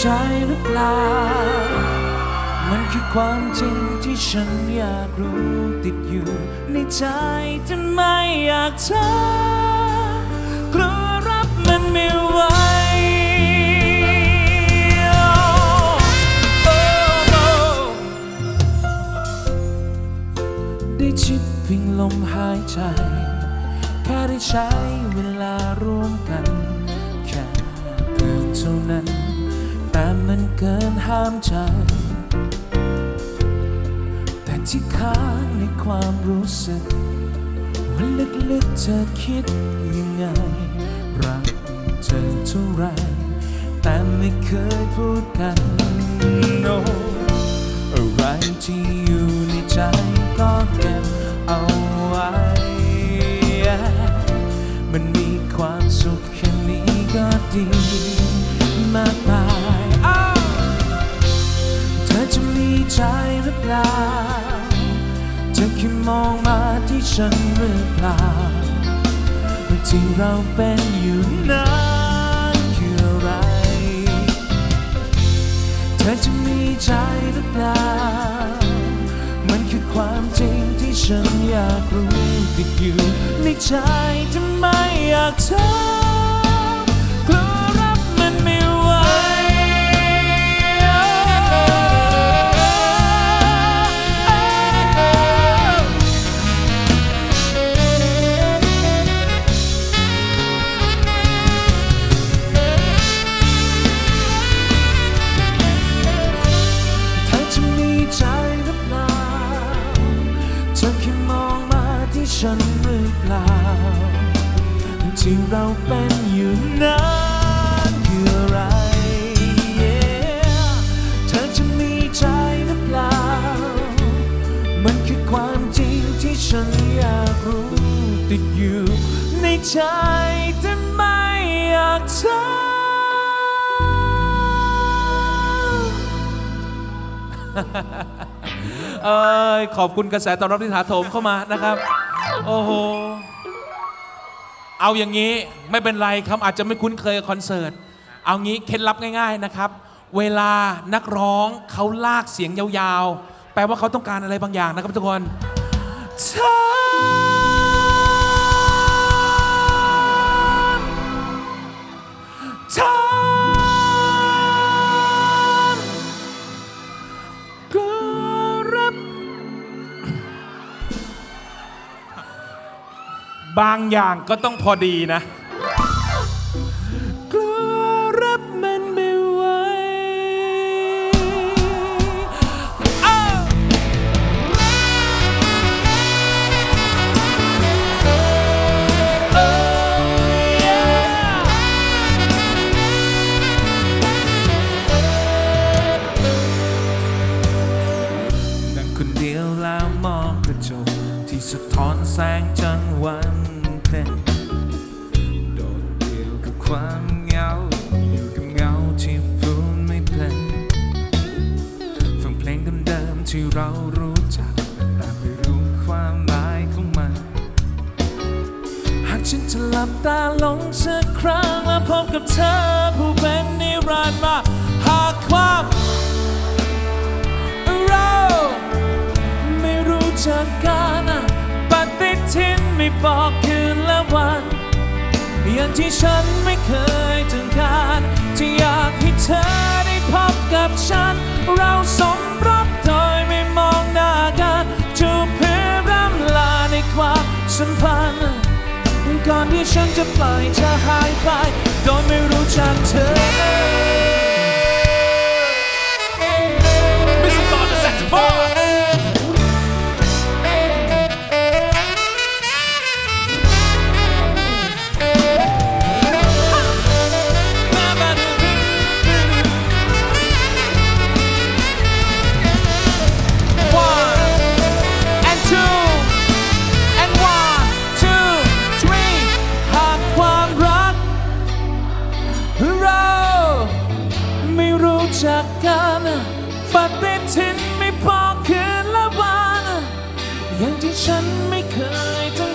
ใจหรือเปล่า มันคือความจริงที่ฉันอยากรู้ติดอยู่ ในใจจนไม่อยากเธอกลัวรับมันไม่ไหวได้ชิดเพียงลมหายใจ แค่ได้ใช้เวลาร่วมกัน แค่เพื่อนเท่านั้น แต่มันเกินห้ามใจ แต่ที่ค้างในความรู้สึกว่าลึกๆเธอคิดยังไง รักเธอเท่าไร แต่ไม่เคยพูดกัน no อะไรที่อยู่ในใจก็เก็บเอาไว้ มันมีความสุขแค่นี้ก็ดีมาก รือเปล่า เธอแค่มองมาที่ฉันหรือเปล่าว่าที่เราเป็นอยู่นั้นคืออะไร เธอจะมีใจหรือเปล่า มันคือความจริงที่ฉันอยากรู้ติดอยู่ในใจจะไมอยากเธอ ฉันหรือเปล่า ที่เราเป็นอยู่นั้นคืออะไร Yeah เธอจะมีใจหรือเปล่า มันคือความจริงที่ฉันอยากรู้ติดอยู่ในใจแต่ไม่อยากเธอเอยขอบคุณกระแสตอบรับที่ถาโถมเข้ามานะครับ โอ้โห เอาอย่างนี้ไม่เป็นไรครับอาจจะไม่คุ้นเคยกับคอนเสิร์ต เอางี้เคล็ดลับง่าย ๆนะครับ เวลานักร้องเขาลากเสียงยาวๆ แปลว่าเขาต้องการอะไรบางอย่างนะครับทุกคนเธอเธอ บางอย่างก็ต้องพอดีนะ ความเหงา อยู่กับเงาที่พูดไม่เป็นฟังเพลงเดิมๆที่เรารู้จัก แต่ไม่รู้ความหมายของมัน หากฉันจะหลับตาลงสักครั้งและพบกับเธอผู้เป็นนิรันดร์มาหากความเราไม่รู้จักกันปฏิทินไม่บอก อย่างที่ฉันไม่เคยถึงการที่อยากให้เธอได้พบกับฉัน เราสมรสโดยไม่มองหน้ากันจูบเพื่อร่ำลาในความสัมพันธ์ก่อนที่ฉันจะปล่อยเธอหายไปโดยไม่รู้จักเธอ Mr. Bond, the saxophone. ห กกันปฏิทินไม่พอคืนละวันอย่างที่ฉันไม่เคยจะ